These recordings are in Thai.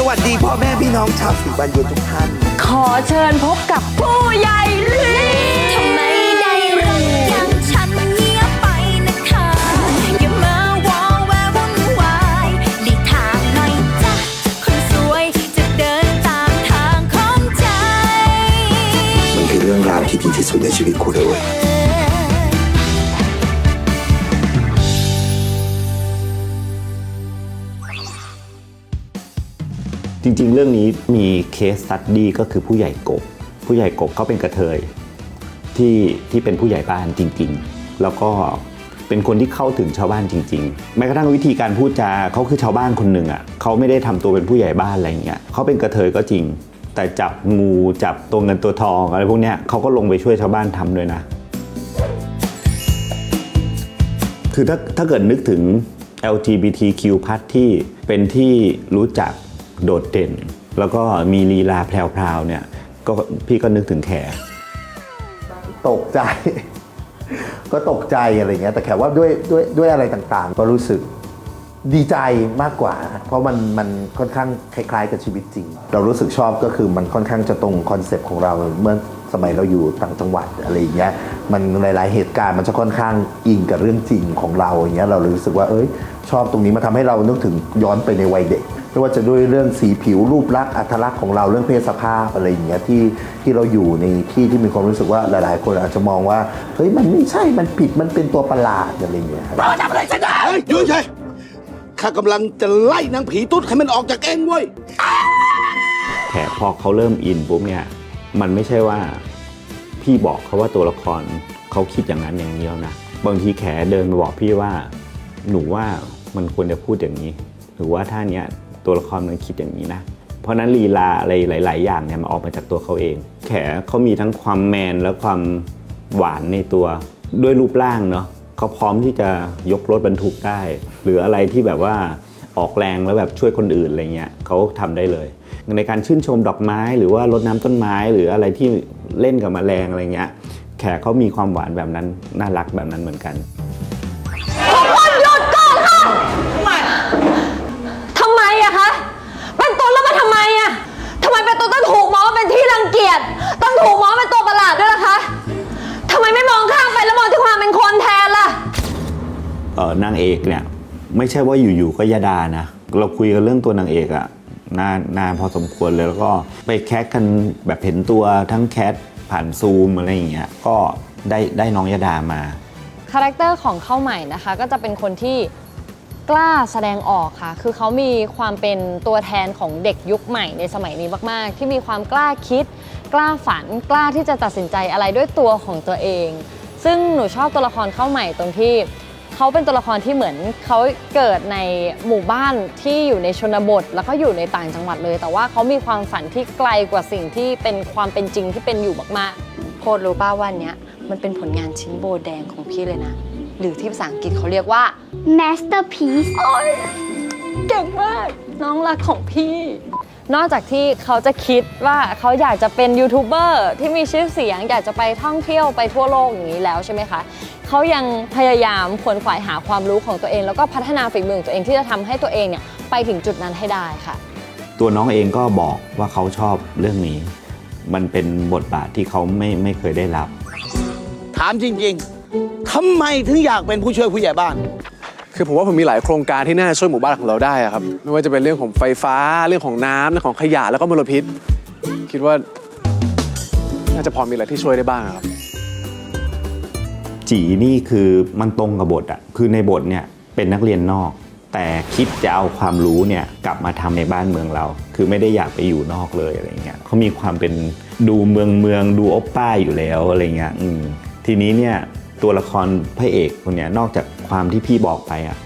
สวัสดีพ่อแม่พี่น้องชาวสีบานเย็นทุกท่าน ขอเชิญพบกับผู้ใหญ่ลีทำไมได้รักอย่างฉันเงียบไปนะคะ อย่ามาวอแววุ่นวายหลีกทางหน่อยจ้ะคนสวยจะเดินตามทางของใจ มันคือเรื่องราวที่ดีที่สุดในชีวิตคุณเลยเว้ย จริง ๆ เรื่องนี้มีเคสสตัดดี้ก็คือผู้ใหญ่กบ ผู้ใหญ่กบเขาเป็นกระเทยที่ที่เป็นผู้ใหญ่บ้านจริง ๆ แล้วก็เป็นคนที่เข้าถึงชาวบ้านจริง ๆ แม้กระทั่งวิธีการพูดจาเขาคือชาวบ้านคนหนึ่งอะเขาไม่ได้ทำตัวเป็นผู้ใหญ่บ้านอะไรอย่างเงี้ยเขาเป็นกระเทยก็จริง แต่จับงูจับตัวเงินตัวทองอะไรพวกเนี้ยเขาก็ลงไปช่วยชาวบ้านทำด้วยนะ คือถ้าถ้าเกิดนึกถึง LGBTQ+ ที่เป็นที่รู้จัก โดดเด่น แล้วก็มีลีลาแพรวๆเนี่ยก็พี่ก็นึกถึงแขตกใจ ก็ตกใจอะไรเงี้ยแต่แค่ว่าด้วยด้วยด้วยอะไรต่างๆ ก็รู้สึกดีใจมากกว่า เพราะมันมันค่อนข้างคล้าย ๆ กับชีวิตจริง เรารู้สึกชอบก็คือมันค่อนข้างจะตรงคอนเซปต์ของเราเมื่อสมัยเราอยู่ต่างจังหวัดอะไรอย่างเงี้ยมันหลายๆเหตุการณ์มันจะค่อนข้างอิงกับเรื่องจริงของเราอย่างเงี้ยเราเลยรู้สึกว่าเอ้ยชอบตรงนี้มาทำให้เรานึกถึงย้อนไปในวัยเด็กไม่ว่าจะด้วยเรื่องสีผิวรูปลักษณ์อัตลักษณ์ของเราเรื่องเพศสภาพอะไรอย่างเงี้ยที่ที่เราอยู่ในที่ที่มีความรู้สึกว่าหลาย ๆ คนอาจจะมองว่าเฮ้ยมันไม่ใช่มันผิดมันเป็นตัวประหลาดอะไรอย่างเงี้ยครับเฮ้ยอยุ่เฉยข้ากำลังจะไล่นางผีตุ๊ดให้มันออกจากเองเว้ย แขพอเขาเริ่มอินปุ๊บเนี่ยมันไม่ใช่ว่าพี่บอกเขาว่าตัวละครเขาคิดอย่างนั้นอย่างนี้แล้วนะบางทีแขเดินมาบอกพี่ว่า หนูว่ามันควรจะพูดอย่างนี้ หรือว่าท่าเนี้ย ตัวละครมันคิดอย่างนี้นะ เพราะนั้นลีลาอะไรหลาย ๆ อย่างเนี่ยมันออกมาจากตัวเขาเอง แขเขามีทั้งความแมนและความหวานในตัวด้วยรูปร่างเนาะเขาพร้อมที่จะยกรถบรรทุกได้ หรืออะไรที่แบบว่าออกแรงแล้วแบบช่วยคนอื่นอะไรเงี้ยเขาทำได้เลย ในการชื่นชมดอกไม้ หรือว่ารดน้ำต้นไม้ หรืออะไรที่เล่นกับแมลงอะไรเงี้ยแขกเขามีความหวานแบบนั้นน่ารักแบบนั้นเหมือนกันท เป็นที่รังเกียจต้องถูกมองว่าเป็นตัวประหลาดด้วยล่ะคะทำไมไม่มองข้ามไปแล้วมองที่ความเป็นคนแทนล่ะ เออนางเอกเนี่ย ไม่ใช่ว่าอยู่ๆก็ยาดานะ เราคุยกันเรื่องตัวนางเอกอะนานนานพอสมควรเลยแล้วก็ไปแคสกันแบบเห็นตัวทั้งแคสผ่านซูมอะไรอย่างเงี้ยก็ได้ได้น้องยาดามา คาแรคเตอร์ของเข้าใหม่นะคะ ก็จะเป็นคนที่ กล้าแสดงออกค่ะ คือเขามีความเป็นตัวแทนของเด็กยุคใหม่ในสมัยนี้มาก ๆ ที่มีความกล้าคิด กล้าฝันกล้าที่จะตัดสินใจอะไรด้วยตัวของตัวเอง ซึ่งหนูชอบตัวละครเข้าใหม่ตรงที่เขาเป็นตัวละครที่เหมือนเขาเกิดในหมู่บ้านที่อยู่ในชนบท แล้วก็อยู่ในต่างจังหวัดเลย แต่ว่าเขามีความฝันที่ไกลกว่าสิ่งที่เป็นความเป็นจริงที่เป็นอยู่มากๆโพดรู้ป่าวันเนี้ยมันเป็นผลงานชิ้นโบแดงของพี่เลยนะ หรือที่ภาษาอังกฤษเขาเรียกว่า masterpiece เก่งมาก น้องรักของพี่ นอกจากที่เขาจะคิดว่าเขาอยากจะเป็นยูทูบเบอร์ที่มีชื่อเสียง อยากจะไปท่องเที่ยวไปทั่วโลกอย่างนี้แล้วใช่ไหมคะเขายังพยายามขวนขวายหาความรู้ของตัวเอง แล้วก็พัฒนาฝีมือของตัวเองที่จะทำให้ตัวเองเนี่ยไปถึงจุดนั้นให้ได้ค่ะ ตัวน้องเองก็บอกว่าเขาชอบเรื่องนี้ มันเป็นบทบาทที่เขาไม่ไม่เคยได้รับ ถามจริง ๆทำไมถึงอยากเป็นผู้ช่วยผู้ใหญ่บ้าน คือผมว่าผมมีหลายโครงการที่น่าจะช่วยหมู่บ้านของเราได้อะครับ ไม่ว่าจะเป็นเรื่องของไฟฟ้าเรื่องของน้ำเรื่องของขยะแล้วก็มลพิษ คิดว่าน่าจะพอมีอะไรที่ช่วยได้บ้างอะครับ จีนี่คือมันตรงกับบทอะคือในบทเนี่ยเป็นนักเรียนนอก แต่คิดจะเอาความรู้เนี่ยกลับมาทำในบ้านเมืองเรา คือไม่ได้อยากไปอยู่นอกเลยอะไรเงี้ยเขามีความเป็นดูเมืองเมืองดูโอปป้าอยู่แล้วอะไรเงี้ยทีนี้เนี่ยตัวละครพระเอกคนเนี้ยนอกจาก ความที่พี่บอกไปอะ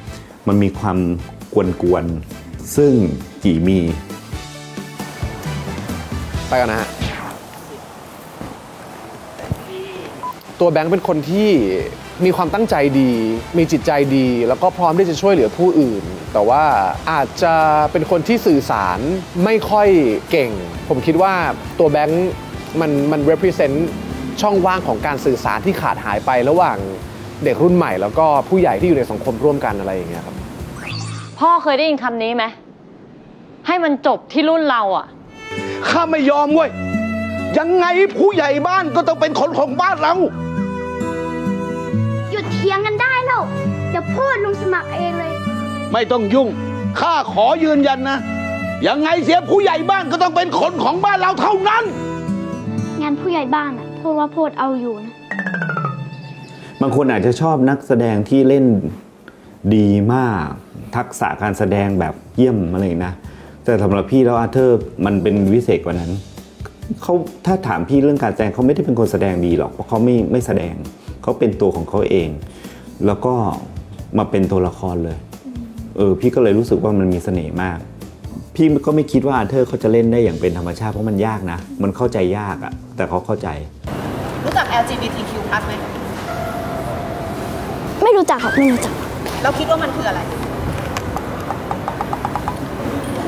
มันมีความกวนๆซึ่งจีมี ไปกันนะฮะ ตัวแบงค์เป็นคนที่มีความตั้งใจดี มีจิตใจดี แล้วก็พร้อมที่จะช่วยเหลือผู้อื่น แต่ว่าอาจจะเป็นคนที่สื่อสารไม่ค่อยเก่ง ผมคิดว่าตัวแบงค์มันมัน represent ช่องว่างของการสื่อสารที่ขาดหายไประหว่าง เด็กรุ่นใหม่แล้วก็ผู้ใหญ่ที่อยู่ในสังคมร่วมกันอะไรอย่างเงี้ยครับ พ่อเคยได้ยินคำนี้ไหม ให้มันจบที่รุ่นเราอะข้าไม่ยอมเว้ย ยังไงผู้ใหญ่บ้านก็ต้องเป็นคนของบ้านเรา หยุดเถียงกันได้แล้วเดี๋ยวพูดลงสมัครเองเลย ไม่ต้องยุ่ง ข้าขอยืนยันนะ ยังไงเสียผู้ใหญ่บ้านก็ต้องเป็นคนของบ้านเราเท่านั้น งานผู้ใหญ่บ้านอะพูดว่าพูดเอาอยู่นะ บางคนอาจจะชอบนักแสดงที่เล่นดีมาก ทักษะการแสดงแบบเยี่ยมอะไรนะ แต่สำหรับพี่แล้วอาเธอร์มันเป็นวิเศษกว่านั้นเขาถ้าถามพี่เรื่องการแสดงเขาไม่ได้เป็นคนแสดงดีหรอกเพราะเขาไม่ไม่แสดงเขาเป็นตัวของเขาเอง แล้วก็มาเป็นตัวละครเลยเออพี่ก็เลยรู้สึกว่ามันมีเสน่ห์มาก พี่ก็ไม่คิดว่าอาเธอร์เขาจะเล่นได้อย่างเป็นธรรมชาติเพราะมันยากนะ มันเข้าใจยากอะแต่เขาเข้าใจ รู้จัก LGBTQ+ ไหม ไม่รู้จักครับไม่รู้จักแล้วคิดว่ามันคืออะไร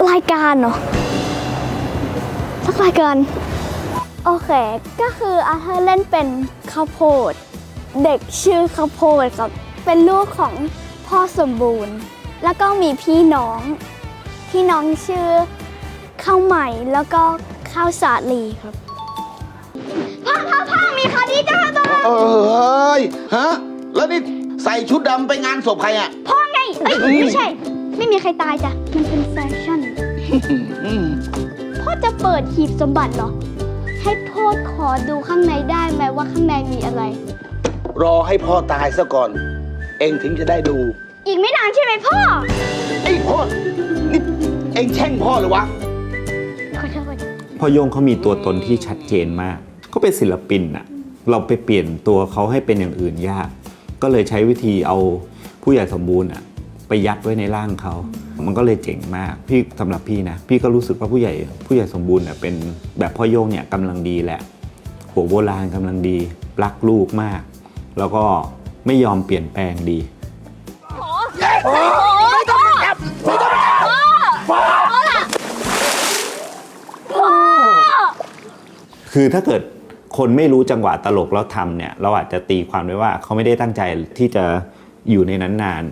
รายการเนาะสักรายการโอเค ก็คืออาเธอร์เล่นเป็นข้าวโพด เด็กชื่อข้าวโพดครับ เป็นลูกของพ่อสมบูรณ์ แล้วก็มีพี่น้อง พี่น้องชื่อข้าวใหม่แล้วก็ข้าวสาลีครับพ่อพ่อพ่อมีคดีจ้าตัวเอ้ยฮะ แล้วนี่ ใส่ชุดดำไปงานศพใครอะ พ่อไงเอ้ยไม่ใช่ ไม่มีใครตายจ้ะ มันเป็นแฟชั่น พ่อจะเปิดหีบสมบัติเหรอ ให้พ่อขอดูข้างในได้ไหมว่าข้างในมีอะไร รอให้พ่อตายซะก่อน เองถึงจะได้ดู อีกไม่นานใช่ไหมพ่อ ไอ้พ่อนี่เองแช่งพ่อเหรือวะ ขอโทษพ่อโยงเขามีตัวตนที่ชัดเจนมาก เขาเป็นศิลปินอะเราไปเปลี่ยนตัวเขาให้เป็นอย่างอื่นยาก ก็เลยใช้วิธีเอาผู้ใหญ่สมบูรณ์อะไปยัดไว้ในร่างเขา มันก็เลยเจ๋งมาก พี่สำหรับพี่นะ พี่ก็รู้สึกว่าผู้ใหญ่ผู้ใหญ่สมบูรณ์เนี่ยเป็นแบบพ่อโยงเนี่ยกำลังดีแหละ หัวโบราณกำลังดี รักลูกมาก แล้วก็ไม่ยอมเปลี่ยนแปลงดีคือถ้าเกิด คนไม่รู้จังหวะตลกแล้วทำเนี่ยเราอาจจะตีความได้ว่าเขาไม่ได้ตั้งใจที่จะอยู่ในนั้นนาน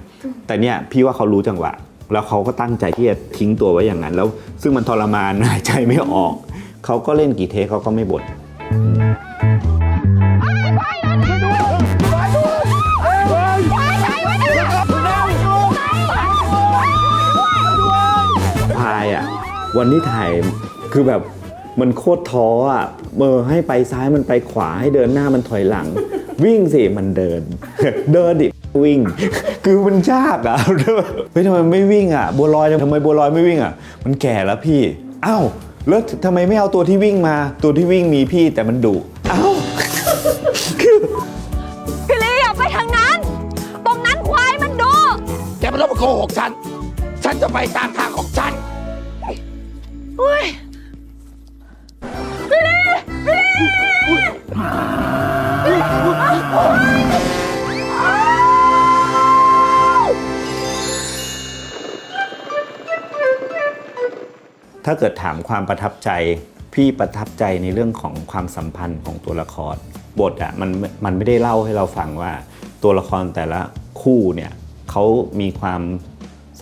แต่เนี่ยพี่ว่าเขารู้จังหวะ แล้วเขาก็ตั้งใจที่จะทิ้งตัวไว้อย่างนั้นแล้ว ซึ่งมันทรมานหายใจไม่ออก เขาก็เล่นกี่เทคเขาก็ไม่บ่นพายอะวันที่ถ่ายคือแบบ มันโคตรท้ออะเออให้ไปซ้ายมันไปขวาให้เดินหน้ามันถอยหลัง วิ่งสิมันเดิน เดินดิวิ่ง คือมันยากอะเฮ้ยทำไมไม่วิ่งอะบัวลอยทำไมบัวลอยไม่วิ่งอะ มันแก่แล้วพี่อ้าวแล้วทำไมไม่เอาตัวที่วิ่งมา ตัวที่วิ่งมีพี่แต่มันดุอ้าวคือพี่ลีอย่าไปทางนั้น ตรงนั้นควายมันดูแกไม่ต้องมาโกหกฉัน ฉันจะไปตามทางของฉัน ถ้าเกิดถามความประทับใจ พี่ประทับใจในเรื่องของความสัมพันธ์ของตัวละคร บทอะมันมันไม่ได้เล่าให้เราฟังว่า ตัวละครแต่ละคู่เนี่ยเขามีความ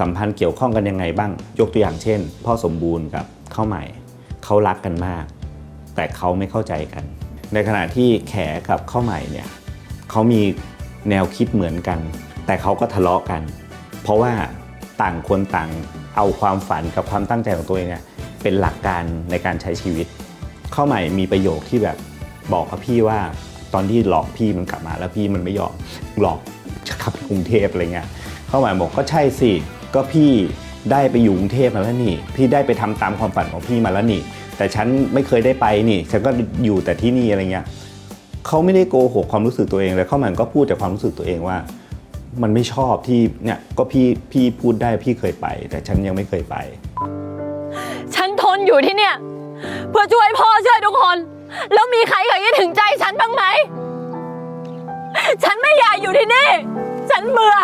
สัมพันธ์เกี่ยวข้องกันยังไงบ้าง ยกตัวอย่างเช่น พ่อสมบูรณ์กับข้าวใหม่ เขารักกันมาก แต่เขาไม่เข้าใจกัน ในขณะที่แขกับข้าวใหม่เนี่ยเขามีแนวคิดเหมือนกัน แต่เขาก็ทะเลาะกัน เพราะว่าต่างคนต่างเอาความฝันกับความตั้งใจของตัวเองเนี่ยเป็นหลักการในการใช้ชีวิต ข้าใหม่มีประโยคที่แบบบอกกับพี่ว่าตอนที่หลอกพี่มันกลับมาแล้วพี่มันไม่ยอมหลอกจะขับไปกรุงเทพอะไรเงี้ยข้าใหม่บอกก็ใช่สิก็พี่ ได้ไปอยู่กรุงเทพมาแล้วนี่ พี่ได้ไปทำตามความฝันของพี่มาแล้วนี่ แต่ฉันไม่เคยได้ไปนี่ ฉันก็อยู่แต่ที่นี่อะไรเงี้ยเขาไม่ได้โกหกความรู้สึกตัวเองเลยเขาใหม่ก็พูดแต่ความรู้สึกตัวเองว่า มันไม่ชอบที่เนี่ยก็พี่พี่พูดได้พี่เคยไป แต่ฉันยังไม่เคยไป ฉันทนอยู่ที่เนี่ยเพื่อช่วยพ่อช่วยทุกคน แล้วมีใครเคยคิดถึงใจฉันบ้างไหม ฉันไม่อยากอยู่ที่นี่ ฉันเบื่อ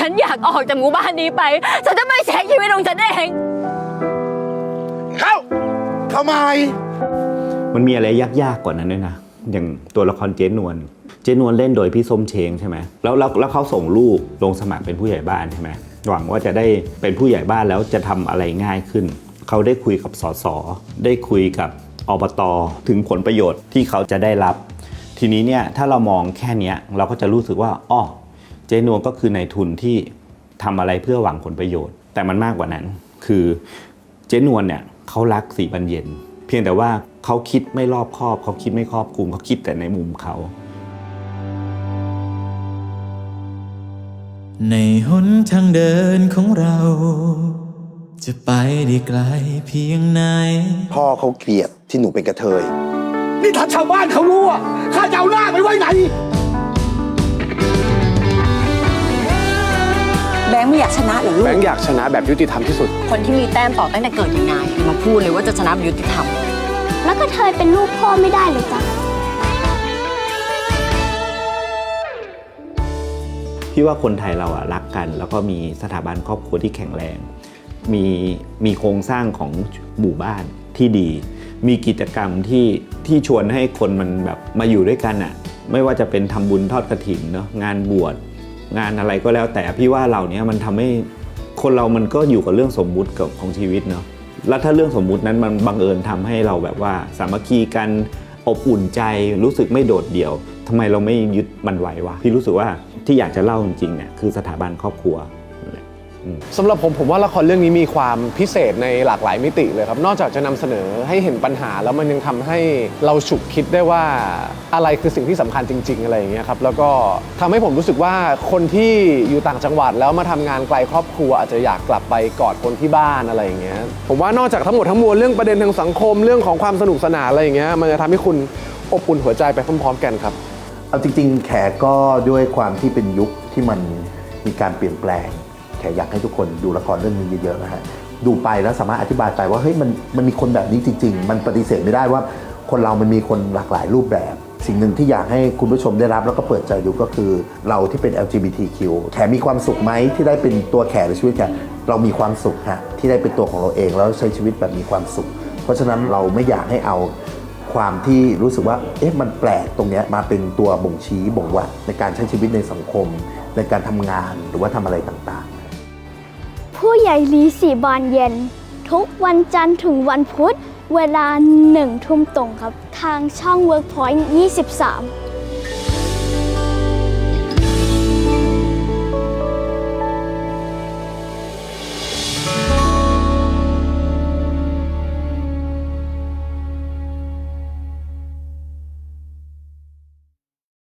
ฉันอยากออกจากหมู่บ้านนี้ไป ฉันจะไม่ใช้ชีวิตของฉันเอง เข้าเข้ามามันมีอะไรยากๆกว่านั้นด้วยนะ อย่างตัวละครเจนวล เจนวลเล่นโดยพี่ส้มเชงใช่ไหมแล้วแล้วแล้วเขาส่งลูกลงสมัครเป็นผู้ใหญ่บ้านใช่ไหมหวังว่าจะได้เป็นผู้ใหญ่บ้านแล้วจะทำอะไรง่ายขึ้น เขาได้คุยกับสส ได้คุยกับอบต ถึงผลประโยชน์ที่เขาจะได้รับ ทีนี้เนี่ยถ้าเรามองแค่เนี้ยเราก็จะรู้สึกว่าอ้อ เจนวลก็คือในายทุนที่ทำอะไรเพื่อหวังผลประโยชน์ แต่มันมากกว่านั้น คือเจนวลเนี่ยเขารักสีบรรเย็น เพียงแต่ว่าเขาคิดไม่รอบคอบ เขาคิดไม่ครอบคลุมเขาคิดแต่ในมุมเขา ในหนทางเดินของเรา จะไปได้ไกลเพียงไหน พ่อเขาเกลียดที่หนูเป็นกระเทย นี่ถ้าชาวบ้านเขารู้อะข้าจะเอาหน้าไปไว้ไหน งค์ไม่อยากชนะเหรอลูแบก งค์อยากชนะแบบยุติธรรมที่สุด คนที่มีแต้มต่อตั้งแต่เกิดอย่างนายมาพูดเลยว่าจะชนะแบบยุติธรรม แล้วก็เธอเป็นลูกพ่อไม่ได้เลยจ้ะ พี่ว่าคนไทยเราอะรักกัน แล้วก็มีสถาบันครอบครัวที่แข็งแรง มีมีโครงสร้างของหมู่บ้านที่ดี มีกิจกรรมที่ที่ชวนให้คนมันแบบมาอยู่ด้วยกันอะไม่ว่าจะเป็นทำบุญทอดกระถินเนาะงานบวช งานอะไรก็แล้วแต่พี่ว่าเราเนี้ยมันทำให้คนเรามันก็อยู่กับเรื่องสมมุติกับของชีวิตเนาะแล้วถ้าเรื่องสมมุตินั้นมันบังเอิญทำให้เราแบบว่า สามัคคีกันอบอุ่นใจรู้สึกไม่โดดเดี่ยวทำไมเราไม่ยึดมันไว้วะพี่รู้สึกว่าที่อยากจะเล่าจริงๆเนี่ยคือสถาบันครอบครัว สำหรับผมผมว่าละครเรื่องนี้มีความพิเศษในหลากหลายมิติเลยครับ นอกจากจะนำเสนอให้เห็นปัญหาแล้วมันยังทำให้เราฉุกคิดได้ว่าอะไรคือสิ่งที่สำคัญจริง ๆ อะไรอย่างเงี้ยครับแล้วก็ทำให้ผมรู้สึกว่าคนที่อยู่ต่างจังหวัดแล้วมาทำงานไกลครอบครัวอาจจะอยากกลับไปกอดคนที่บ้านอะไรอย่างเงี้ยผมว่านอกจากทั้งหมดทั้งมวลเรื่องประเด็นทางสังคมเรื่องของความสนุกสนานอะไรอย่างเงี้ยมันจะทำให้คุณอบอุ่นหัวใจไปพร้อม ๆ กันครับเอาจริง ๆ แขกก็ด้วยความที่เป็นยุคที่มันมีการเปลี่ยนแปลง แขกอยากให้ทุกคนดูละครเรื่องนี้เยอะๆนะฮะดูไปแล้วสามารถอธิบายไปว่าเฮ้ยมันมันมีคนแบบนี้จริง ๆ มันปฏิเสธไม่ได้ว่า คนเรามันมีคนหลากหลายรูปแบบ สิ่งหนึ่งที่อยากให้คุณผู้ชมได้รับแล้วก็เปิดใจดูก็คือเราที่เป็น LGBTQ แขมีความสุขไหมที่ได้เป็นตัวแขกในชีวิตแขกเรามีความสุขฮะที่ได้เป็นตัวของเราเองแล้วใช้ชีวิตแบบมีความสุข เพราะฉะนั้นเราไม่อยากให้เอาความที่รู้สึกว่า เอ๊ะ มันแปลกตรงนี้มาเป็นตัวบ่งชี้บ่งวัดในการใช้ชีวิตในสังคม ในการทำงานหรือว่าทำอะไรต่าง ผู้ใหญ่ลีสี่บานเย็น ทุกวันจันทร์ถึงวันพุธ เวลาหนึ่งทุ่มตรงครับ ทางช่อง Workpoint 23